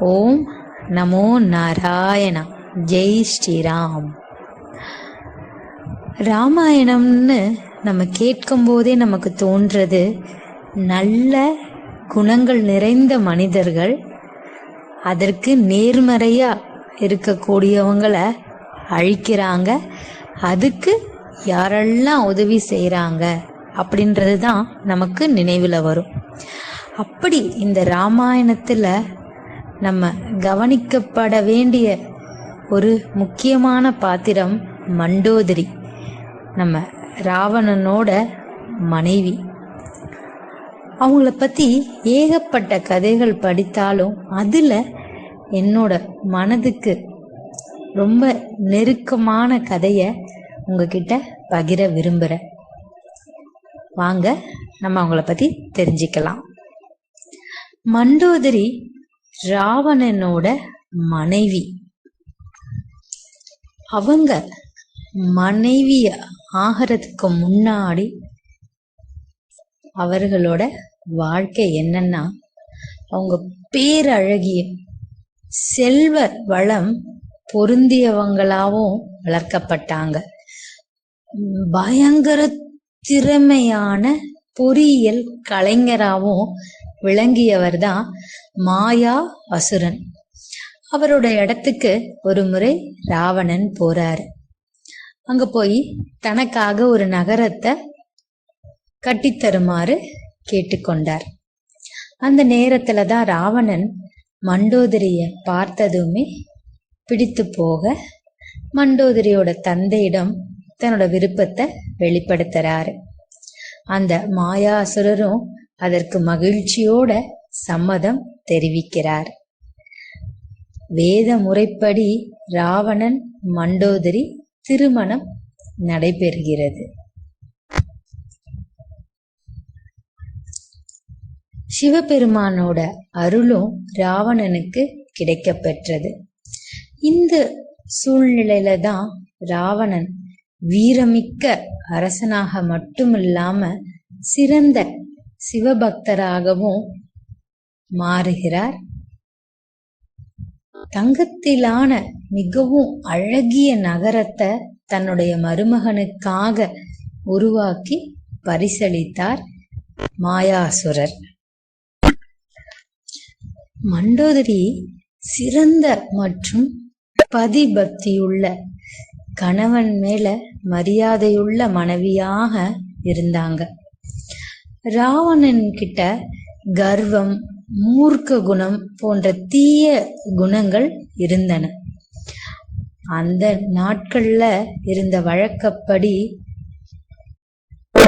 ஓம் நமோ நாராயணா. ஜெய் ஸ்ரீராம். ராமாயணம்னு நம்ம கேட்கும் போதே நமக்கு தோன்றது நல்ல குணங்கள் நிறைந்த மனிதர்கள் அதற்கு நேர்மறையா இருக்கக்கூடியவங்கள அழிக்கிறாங்க அதுக்கு யாரெல்லாம் உதவி செய்கிறாங்க அப்படின்றது தான் நமக்கு நினைவில் வரும். அப்படி இந்த ராமாயணத்தில் நம்ம கவனிக்கப்பட வேண்டிய ஒரு முக்கியமான பாத்திரம் மண்டோதரி. நம்ம ராவணனோட மனைவி. அவங்கள பற்றி ஏகப்பட்ட கதைகள் படித்தாலும் அதில் என்னோட மனதுக்கு ரொம்ப நெருக்கமான கதையை உங்ககிட்ட பகிர விரும்புகிறேன் வாங்க நம்ம அவங்கள பற்றி தெரிஞ்சுக்கலாம். மண்டோதரி ராவணனோட மனைவி. அவங்க மனைவி ஆகிறதுக்கு முன்னாடி அவர்களோட வாழ்க்கை என்னன்னா அவங்க பேரழகிய செல்வ வளம் பொருந்தியவங்களாவும் வளர்க்கப்பட்டாங்க. பயங்கர திறமையான பொறியியல் கலைஞராகவும் விளங்கியவர் தான் மாயா அசுரன். அவரோட இடத்துக்கு ஒரு முறை ராவணன் போறாரு. அங்க போய் தனக்காக ஒரு நகரத்தை கட்டித்தருமாறு கேட்டுக்கொண்டார். அந்த நேரத்துல தான் ராவணன் மண்டோதரிய பார்த்ததுமே பிடித்து போக மண்டோதரியோட தந்தையிடம் தன்னோட விருப்பத்தை வெளிப்படுத்துறாரு. அந்த மாயாசுரரும் அதற்கு மகிழ்ச்சியோட சம்மதம் தெரிவிக்கிறார். வேத முறைப்படி ராவணன் மண்டோதரி திருமணம் நடைபெறுகிறது. சிவபெருமானோட அருளும் ராவணனுக்கு கிடைக்க பெற்றது இந்த சூழ்நிலையில தான் ராவணன் வீரமிக்க அரசனாக மட்டுமில்லாம சிறந்த சிவபக்தராகவும் மாறுகிறார். தங்கத்திலான மிகவும் அழகிய நகரத்தை தன்னுடைய மருமகனுக்காக உருவாக்கி பரிசளித்தார் மாயாசுரர். மண்டோதரி சிறந்த மற்றும் பதிபக்தியுள்ள கணவன் மேல மரியாதையுள்ள மனைவியாக இருந்தாங்க. ராவணன் கிட்ட கர்வம் மூர்க்க குணம் போன்ற தீய குணங்கள் இருந்தன. அந்த நாட்கள்ல இருந்த வழக்கப்படி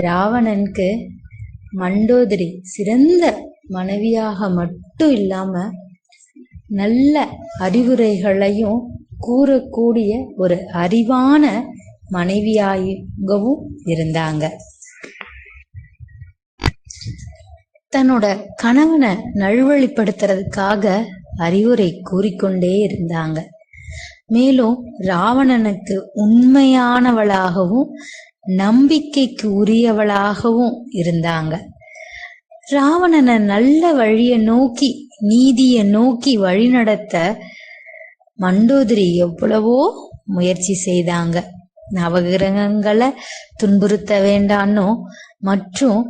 ராவணனுக்கு மண்டோதரி சிறந்த மனைவியாக மட்டும் இல்லாம நல்ல அறிவுரைகளையும் கூறக்கூடிய ஒரு அறிவான மனைவியாகவும் இருந்தாங்க. தன்னோட கணவனை நல்வழிப்படுத்துறதுக்காக அறிவுரை கூறிக்கொண்டே இருந்தாங்க. மேலும் ராவணனுக்கு உண்மையானவளாகவும் நம்பிக்கைக்கு உரியவளாகவும் இருந்தாங்க. ராவணனை நல்ல வழிய நோக்கி நீதிய நோக்கி வழிநடத்த மண்டோதரி எவ்வளவோ முயற்சி செய்தாங்க. நவகிரகங்களை துன்புறுத்த வேண்டானோ மற்றும்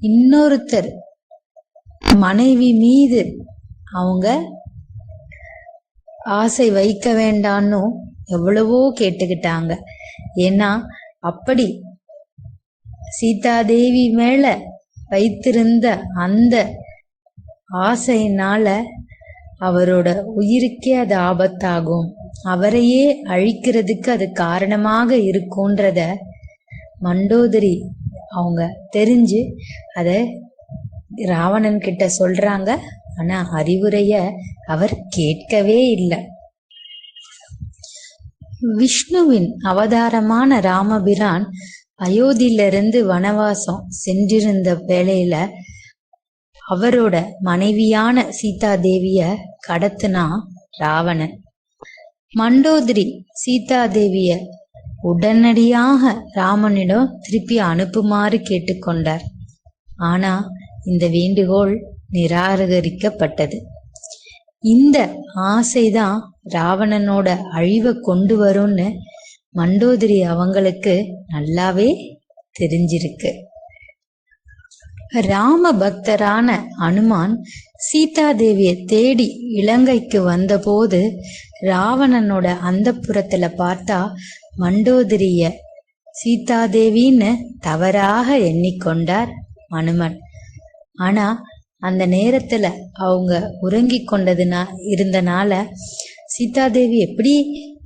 இன்னொருத்தர் மனைவி மீது அவங்க ஆசை வைக்க வேண்டான்னு எவ்வளவோ கேட்டுக்கிட்டாங்க. ஏன்னா அப்படி சீதாதேவி மேல வைத்திருந்த அந்த ஆசையினால அவரோட உயிருக்கே அது ஆபத்தாகும். அவரையே அழிக்கிறதுக்கு அது காரணமாக இருக்கும்ன்றத மண்டோதரி அவங்க தெரிஞ்சு அதை ராவணன் கிட்ட சொல்றாங்க. ஆனா அறிவுரைய அவர் கேட்கவே இல்லை. விஷ்ணுவின் அவதாரமான ராமபிரான் அயோத்தியிலிருந்து வனவாசம் சென்றிருந்த வேளையில அவரோட மனைவியான சீதா தேவிய கடத்தினா ராவணன். மண்டோதிரி சீதா தேவிய உடனடியாக ராமனிடம் திருப்பி அனுப்புமாறு கேட்டுக்கொண்டார். ஆனா இந்த வேண்டுகோள் நிராகரிக்கப்பட்டது. இந்த ஆசைதான் ராவணனோட அழிவை கொண்டு வரும்னு மண்டோதரி அவங்களுக்கு நல்லாவே தெரிஞ்சிருக்கு. ராம பக்தரான அனுமான் சீதாதேவிய தேடி இலங்கைக்கு வந்தபோது ராவணனோட அந்த புறத்துல பார்த்தா மண்டோதரிய சீதாதேவின்னு தவறாக எண்ணிக்கொண்டார் அனுமன். ஆனா அந்த நேரத்துல அவங்க உறங்கி கொண்டதுனா இருந்தனால சீதாதேவி எப்படி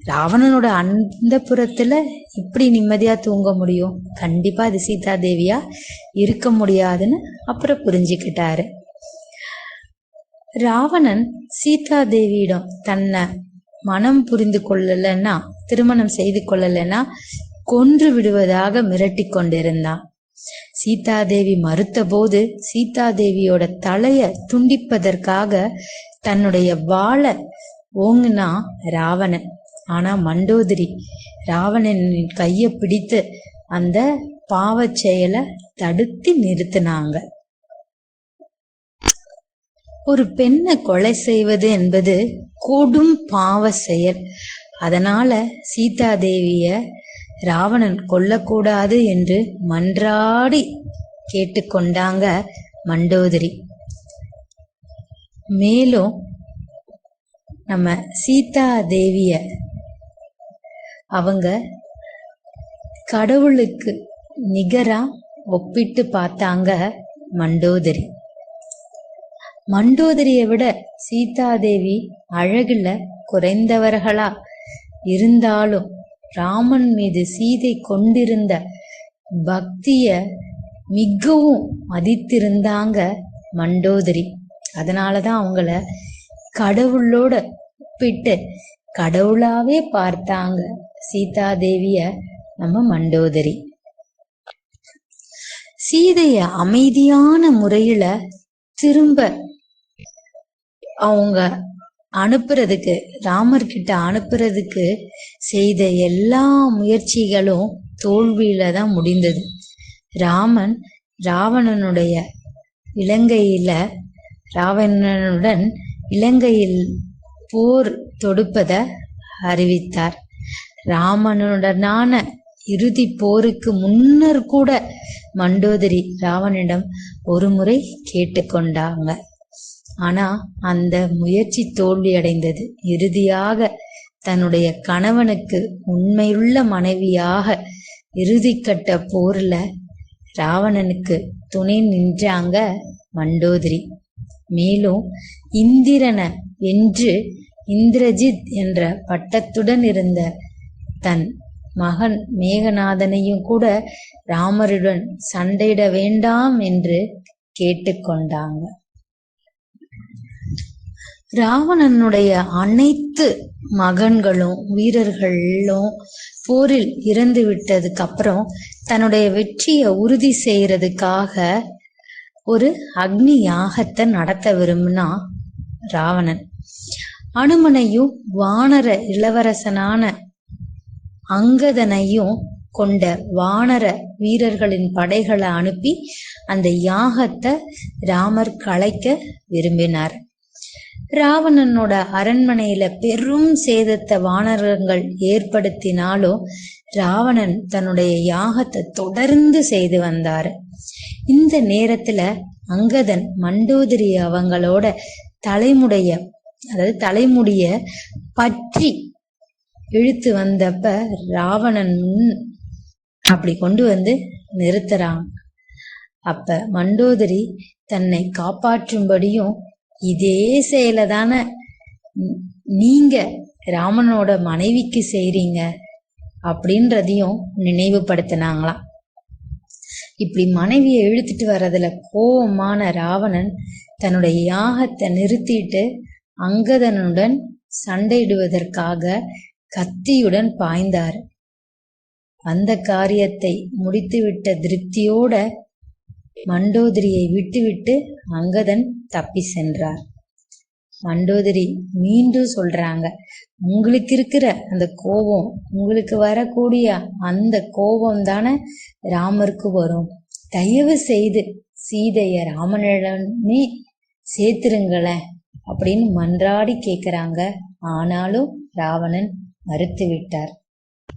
ராவணனோட அந்த புறத்துல இப்படி நிம்மதியா தூங்க முடியும்? கண்டிப்பா அது சீதாதேவியா இருக்க முடியாதுன்னு அப்புறம் புரிஞ்சுக்கிட்டாரு. ராவணன் சீதாதேவியிடம் தன்னை மனம் புரிந்து கொள்ளலைன்னா திருமணம் செய்து கொள்ளலைன்னா கொன்று விடுவதாக மிரட்டி கொண்டிருந்தான். சீதாதேவி மறுத்தபோது சீதாதேவியோட தலைய துண்டிப்பதற்காக தன்னுடைய வாழை ஓங்குனா ராவணன். ஆனா மண்டோதரி ராவணனின் கைய பிடித்து அந்த பாவச் செயலை தடுத்து நிறுத்தினாங்க. ஒரு பெண்ணை கொலை செய்வது என்பது கொடும் பாவ செயல். அதனால சீதாதேவிய ராவணன் கொல்லக்கூடாது என்று மன்றாடி கேட்டுக்கொண்டாங்க மண்டோதரி. மேலும் நம்ம சீதா தேவிய அவங்க கடவுளுக்கு நிகரா ஒப்பிட்டு பார்த்தாங்க மண்டோதரி. மண்டோதரியை விட சீதாதேவி அழகுல குறைந்தவர்களா இருந்தாலும் ராமன் மீது சீதை கொண்டிருந்த பக்திய மிகவும் மதித்திருந்தாங்க மண்டோதரி. அதனாலதான் அவங்கள கடவுளோட ஒப்பிட்டு கடவுளாவே பார்த்தாங்க சீதாதேவிய நம்ம மண்டோதரி. சீதைய அமைதியான முறையில திரும்ப அவங்க அனுப்புறதுக்கு ராமர் கிட்ட அனுப்புறதுக்கு செய்த எல்லா முயற்சிகளும் தோல்வியில தான் முடிந்தது. ராமன் ராவணனுடைய இலங்கையில ராவணனுடன் இலங்கையில் போர் தொடுப்பத அறிவித்தார். ராமனுடனான இறுதி போருக்கு முன்னர் கூட மண்டோதரி ராவனிடம் ஒரு முறை கேட்டுக்கொண்டாங்க. ஆனா அந்த முயற்சி தோல்வி அடைந்தது இறுதியாக தன்னுடைய கணவனுக்கு உண்மையுள்ள மனைவியாக இறுதிக்கட்ட போர்ல ராவணனுக்கு துணை நின்றாங்க மண்டோதரி. மேலும் இந்திரனை வென்று இந்திரஜித் என்ற பட்டத்துடன் இருந்த தன் மகன் மேகநாதனையும் கூட ராமருடன் சண்டையிட வேண்டாம் என்று கேட்டுக்கொண்டாங்க. ராவணனுடைய அனைத்து மகன்களும் வீரர்களும் போரில் இறந்து விட்டதுக்கு அப்புறம் தன்னுடைய வெற்றியை உறுதி செய்யறதுக்காக ஒரு அக்னி யாகத்தை நடத்த விரும்பினா ராவணன். அனுமனையும் வானர இளவரசனான அங்கதனையும் கொண்ட வானர வீரர்களின் படைகளை அனுப்பி அந்த யாகத்தை ராமர் கலைக்க விரும்பினார். ராவணனோட அரண்மனையில பெரும் சேதத்தை வானரங்கள் ஏற்படுத்தினாலும் ராவணன் தன்னுடைய யாகத்தை தொடர்ந்து செய்து வந்தாரு. இந்த நேரத்துல அங்கதன் மண்டோதரி அவங்களோட தலைமுடைய அதாவது தலைமுடிய பற்றி இழுத்து வந்தப்ப ராவணன் முன் அப்படி கொண்டு வந்து நிறுத்துறான். அப்ப மண்டோதரி தன்னை காப்பாற்றும்படியும் இதே செயலை தானே. நீங்க ராமனோட மனைவிக்கு செய்றீங்க அப்படின்றதையும் நினைவுபடுத்தினாங்களாம் இப்படி மனைவியை இழுத்துட்டு வர்றதுல கோபமான ராவணன் தன்னுடைய யாகத்தை நிறுத்திட்டு அங்கதனுடன் சண்டையிடுவதற்காக கத்தியுடன் பாய்ந்தார். அந்த காரியத்தை முடித்துவிட்ட திருப்தியோட மண்டோதரியை விட்டுவிட்டு அங்கதன் தப்பி சென்றார். மண்டோதரி மீண்டும் சொல்றாங்க உங்களுக்கு இருக்கிற அந்த கோபம் உங்களுக்கு வரக்கூடிய அந்த கோபம் தானே ராமருக்கு வரும். தயவு செய்து சீதைய ராமனே சேர்த்துருங்களேன் அப்படின்னு மன்றாடி கேட்குறாங்க ஆனாலும் ராவணன் மறுத்து விட்டார்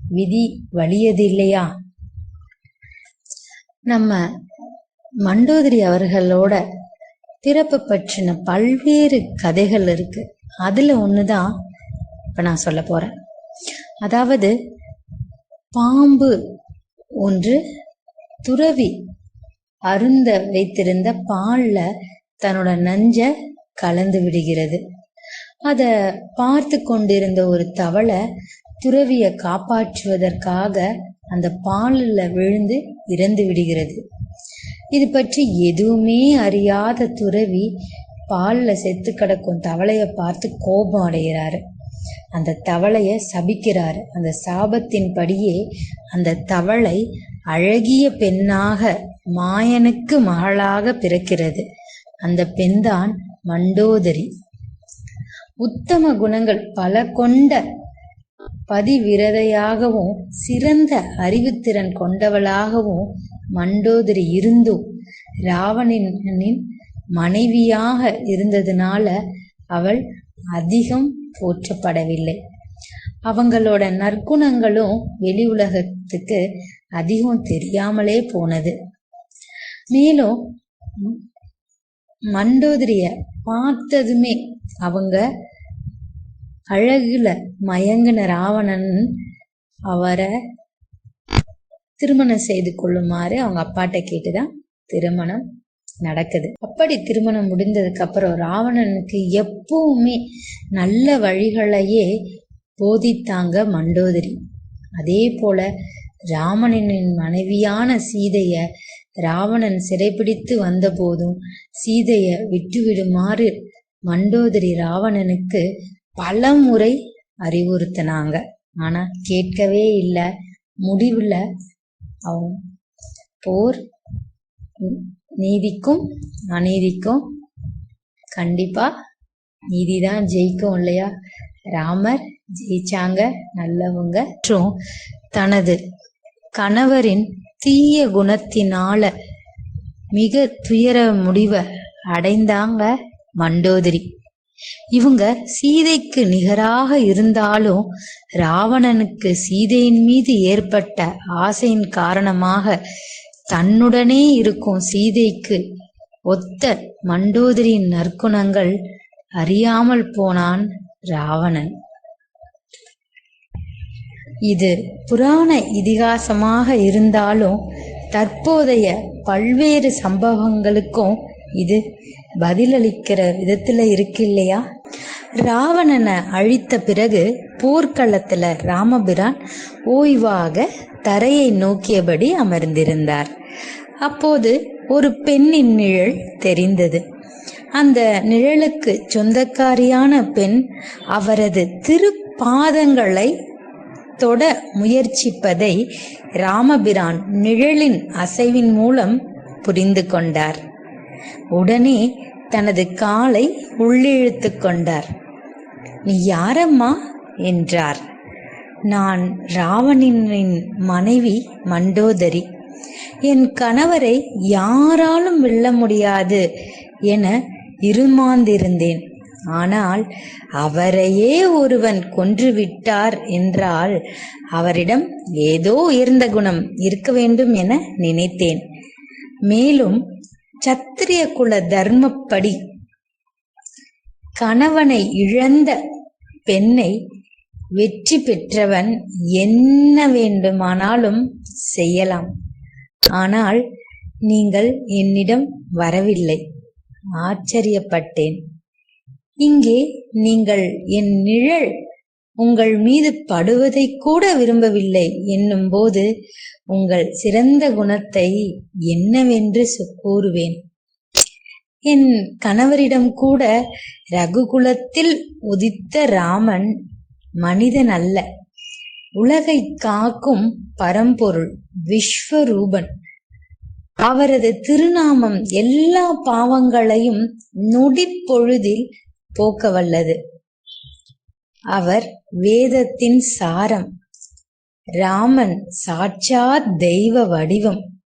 விதி வலியது இல்லையா நம்ம மண்டோதரி அவர்களோட பிறப்பு பற்றின பல்வேறு கதைகள் இருக்கு. அதுல ஒண்ணுதான் இப்ப நான் சொல்ல போறேன். அதாவது பாம்பு ஒன்று துறவி அருந்த வைத்திருந்த பால்ல தன்னோட நஞ்ச கலந்து விடுகிறது. அத பார்த்து கொண்டிருந்த ஒரு தவளை துறவியை காப்பாற்றுவதற்காக அந்த பாலில் விழுந்து இறந்து விடுகிறது. இது பற்றி எதுவுமே அறியாத துறவி பாலில் செத்து கிடக்கும் தவளையை பார்த்து கோபம் அடைகிறாரு அந்த தவளையை சபிக்கிறாரு. அந்த சாபத்தின்படியே அந்த தவளை அழகிய பெண்ணாக மாயனுக்கு மகளாக பிறக்கிறது. அந்த பெண்தான் மண்டோதரி. உத்தம குணங்கள் பல கொண்ட பதிவிரதையாகவும் சிறந்த அறிவுத்திறன் கொண்டவளாகவும் மண்டோதரி இருந்தும் ராவணனின் மனைவியாக இருந்ததுனால அவள் அதிகம் போற்றப்படவில்லை. அவங்களோட நற்குணங்களும் வெளி உலகத்துக்கு அதிகம் தெரியாமலே போனது. மேலும் மண்டோதரிய பார்த்ததுமே அவங்க அழகுல மயங்கின ராவணன் அவரை திருமணம் செய்து கொள்ளுமாறு அவங்க அப்பாட்ட கேட்டுதான் திருமணம் நடக்குது. அப்படி திருமணம் முடிந்ததுக்கு அப்புறம் ராவணனுக்கு எப்பவுமே நல்ல வழிகளையே போதித்தாங்க மண்டோதரி. அதே போல ராமனின் மனைவியான சீதைய ராவணன் சிறைபிடித்து வந்த போதும் சீதைய விட்டுவிடுமாறு மண்டோதரி ராவணனுக்கு பல முறை அறிவுறுத்தினாங்க. ஆனா கேட்கவே இல்லை. முடிவில் அவங்க போர் நீதிக்கும் அநீதிக்கும் கண்டிப்பா நீதிதான் ஜெயிக்கும் இல்லையா? ராமர் ஜெயிச்சாங்க நல்லவங்க. மற்றும் தனது கணவரின் தீய குணத்தினால மிக துயர முடிவை அடைந்தாங்க மண்டோதரி. இவங்க சீதைக்கு நிகராக இருந்தாலும் ராவணனுக்கு சீதையின் மீது ஏற்பட்ட ஆசையின் காரணமாக தன்னுடனே இருக்கும் சீதைக்கு ஒத்த மண்டோதரியின் நற்குணங்கள் அறியாமல் போனான் ராவணன். இது புராண இதிகாசமாக இருந்தாலும் தற்போதைய பல்வேறு சம்பவங்களுக்கும் இது பதிலளிக்கிற விதத்துல இருக்கு இல்லையா ராவணனை அழித்த பிறகு போர்க்களத்துல ராமபிரான் ஓய்வாக தரையை நோக்கியபடி அமர்ந்திருந்தார். அப்போது ஒரு பெண்ணின் நிழல் தெரிந்தது. அந்த நிழலுக்கு சொந்தக்காரியான பெண் அவரது திருப்பாதங்களை தொட முயற்சிப்பதை ராமபிரான் நிழலின் அசைவின் மூலம் புரிந்து கொண்டார். உடனே தனது காலை உள்ளிழுத்து கொண்டார். நீ யாரம்மா? என்றார். நான் ராவணனின் மனைவி மண்டோதரி. என் கணவரை யாராலும் வெல்ல முடியாது என இருமாந்திருந்தேன். ஆனால் அவரையே ஒருவன் கொன்றுவிட்டார் என்றால் அவரிடம் ஏதோ உயர்ந்த குணம் இருக்க வேண்டும் என நினைத்தேன். மேலும் சத்திரிய குல தர்மப்படி கணவனை இழந்த பெண்ணை வெற்றி பெற்றவன் என்ன வேண்டுமானாலும் செய்யலாம். ஆனால் நீங்கள் என்னிடம் வரவில்லை. ஆச்சரியப்பட்டேன். இங்கே நீங்கள் என் நிழல் உங்கள் மீது படுவதை கூட விரும்பவில்லை என்னும்போது உங்கள் சிறந்த குணத்தை என்னவென்று கூறுவேன். என் கணவரிடம் கூட ரகுகுலத்தில் உதித்த ராமன் மனிதன் அல்ல உலகை காக்கும் பரம்பொருள் விஸ்வரூபன். அவரது திருநாமம் எல்லா பாவங்களையும் நொடிப்பொழுதில் போக்க வல்லது அவர் வேதத்தின் சாரம். ராமன் சாட்சாத் தெய்வ வடிவம்.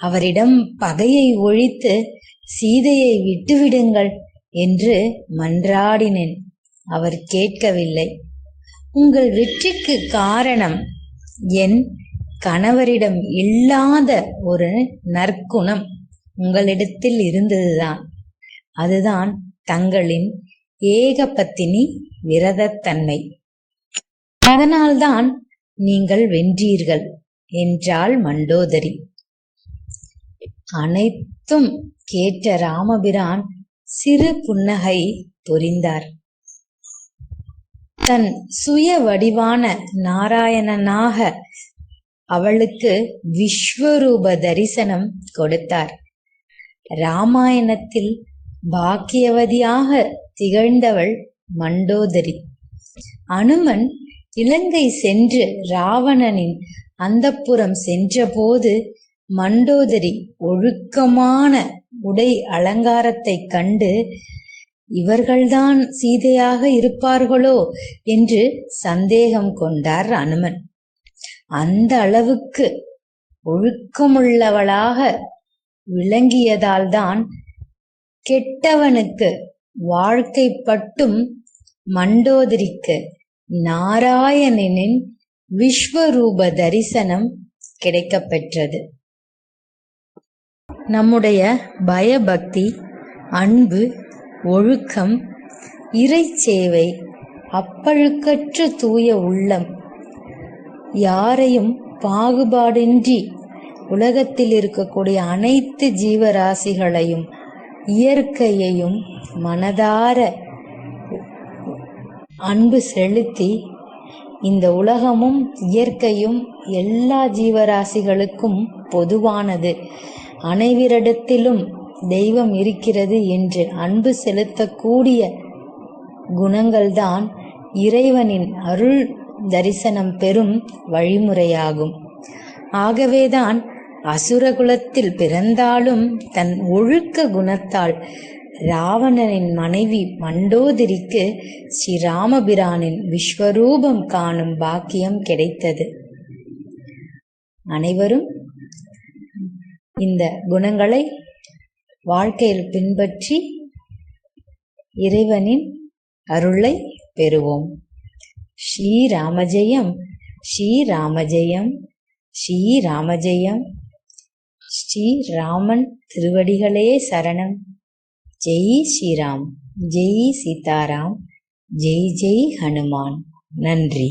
அவரிடம் பகையை ஒழித்து சீதையை விட்டுவிடுங்கள் என்று மன்றாடினேன். அவர் கேட்கவில்லை. உங்கள் வெற்றிக்கு காரணம் என் கணவரிடம் இல்லாத ஒரு நற்குணம் உங்களிடத்தில் இருந்ததுதான். அதுதான் தங்களின் ஏகபத்தினி விரதத்தன்மை. அதனால்தான் நீங்கள் வென்றீர்கள் என்றாள் மண்டோதரி. அனைத்தும் கேட்ட ராமபிரான் சிறு புன்னகை புரிந்தார். தன் சுய வடிவான நாராயணனாக அவளுக்கு விஸ்வரூப தரிசனம் கொடுத்தார். ராமாயணத்தில் பாக்கியவதியாக திகழ்ந்தவள் மண்டோதரி. அனுமன் இலங்கை சென்று ராவணனின் அந்தப்புறம் சென்றபோது மண்டோதரி ஒழுக்கமான உடை அலங்காரத்தை கண்டு இவர்கள்தான் சீதையாக இருப்பார்களோ? என்று சந்தேகம் கொண்டார் அனுமன். அந்த அளவுக்கு ஒழுக்கமுள்ளவளாக விளங்கியதால்தான் கெட்டவனுக்கு வாழ்க்கைப்பட்டும் மண்டோதரிக்கு நாராயணனின் விஸ்வரூப தரிசனம் கிடைக்கப்பெற்றது. நம்முடைய பயபக்தி அன்பு ஒழுக்கம் இறை சேவை அப்பழுக்கற்ற தூய உள்ளம் யாரையும் பாகுபாடின்றி உலகத்தில் இருக்கக்கூடிய அனைத்து ஜீவராசிகளையும் இயற்கையையும் மனதார அன்பு செலுத்தி இந்த உலகமும் இயற்கையும் எல்லா ஜீவராசிகளுக்கும் பொதுவானது. அனைவரிடத்திலும் தெய்வம் இருக்கிறது என்று அன்பு செலுத்தக்கூடிய குணங்கள்தான் இறைவனின் அருள் தரிசனம் பெறும் வழிமுறையாகும். ஆகவேதான் அசுரகுலத்தில் பிறந்தாலும் தன் ஒழுக்க குணத்தால் ராவணனின் மனைவி மண்டோதரிக்கு ஸ்ரீராமபிரானின் விஸ்வரூபம் காணும் பாக்கியம் கிடைத்தது. அனைவரும் இந்த குணங்களை வாழ்க்கையில் பின்பற்றி இறைவனின் அருளை பெறுவோம். ஸ்ரீராமஜெயம் ஸ்ரீராமஜெயம் ஸ்ரீராமஜெயம் ஸ்ரீராமன் திருவடிகளே சரணம். ஜெய் ஸ்ரீராம் ஜெய் சீதாராம் ஜெய் ஜெய் ஹனுமான். நன்றி.